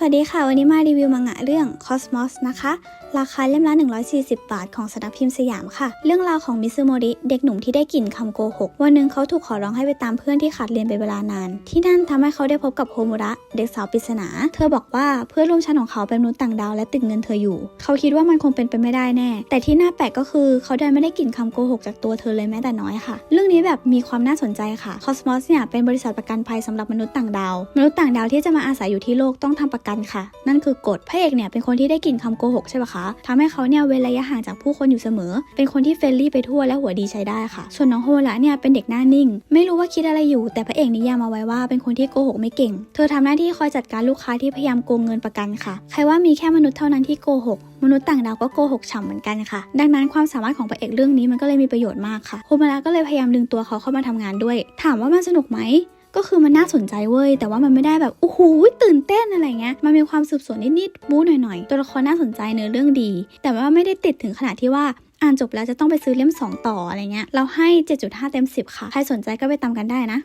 สวัสดีค่ะ วันนี้มารีวิวมังงะเรื่อง Cosmos นะคะ ราคาเล่มละ 140 บาทของสำนักพิมพ์สยามค่ะ เรื่องราวของมิซึโมริ เด็กหนุ่มที่ได้กลิ่นคำโกหก วันหนึ่งเขาถูกขอร้องให้ไปตามเพื่อนที่ขาดเรียนไปเวลานาน ที่นั่นทำให้เขาได้พบกับโฮมุระ เด็กสาวปริศนา เธอบอกว่าเพื่อนร่วมชั้นของเขาเป็นมนุษย์ต่างดาวและติดเงินเธออยู่ เขาคิดว่ามันคงเป็นไปไม่ได้แน่ แต่ที่น่าแปลกก็คือเขาดันไม่ได้กลิ่นคำโกหกจากตัวเธอเลยแม้แต่น้อยค่ะ เรื่องนี้แบบมีความน่าสนใจค่ะ Cosmos เนี่ยเป็นบริษัทประกันภัยสำหรับมนุษย์ต่างดาว มนุษย์ต่างดาวที่จะมาอาศัยอยู่ที่โลกต้องทำประกันค่ะ นั่นคือกฎพระเอกเนี่ยเป็นคนที่ได้กลิ่นคำโกหกใช่ปะคะทำให้เขาเนี่ยเว้นระยะห่างจากผู้คนอยู่เสมอ เป็นคนที่เฟรนลี่ไปทั่วและหัวดีใช้ได้ค่ะ ส่วนน้องโฮละเนี่ยเป็นเด็กหน้านิ่ง ไม่รู้ว่าคิดอะไรอยู่ แต่พระเอกนิยามเอาไว้ว่าเป็นคนที่โกหกไม่เก่ง เธอทำหน้าที่คอยจัดการลูกค้าที่พยายามโกงเงินประกันค่ะ ใครว่ามีแค่มนุษย์เท่านั้นที่โกหกมนุษย์ต่างดาวก็โกหกฉ่ำเหมือนกันค่ะ ดังนั้นความสามารถของพระเอกเรื่องนี้มันก็เลยมีประโยชน์มากค่ะโฮมาระก็เลยพยายามดึงตัวเขาเข้ามาทำงานด้วย ถามว่ามันสนุกไหม ก็คือมันน่าสนใจเว้ยแต่ว่ามันไม่ได้แบบโอ้โหตื่นเต้นอะไรเงี้ยมันมีความสืบสวนนิดๆบู๊หน่อยๆ ตัวละครน่าสนใจเนื้อเรื่องดี แต่ว่าไม่ได้ติดถึงขนาดที่ว่าอ่านจบแล้วจะต้องไปซื้อเล่ม 2 ต่ออะไรเงี้ย เราให้ 7.5 เต็ม 10 ค่ะ ใครสนใจก็ไปตามกันได้นะ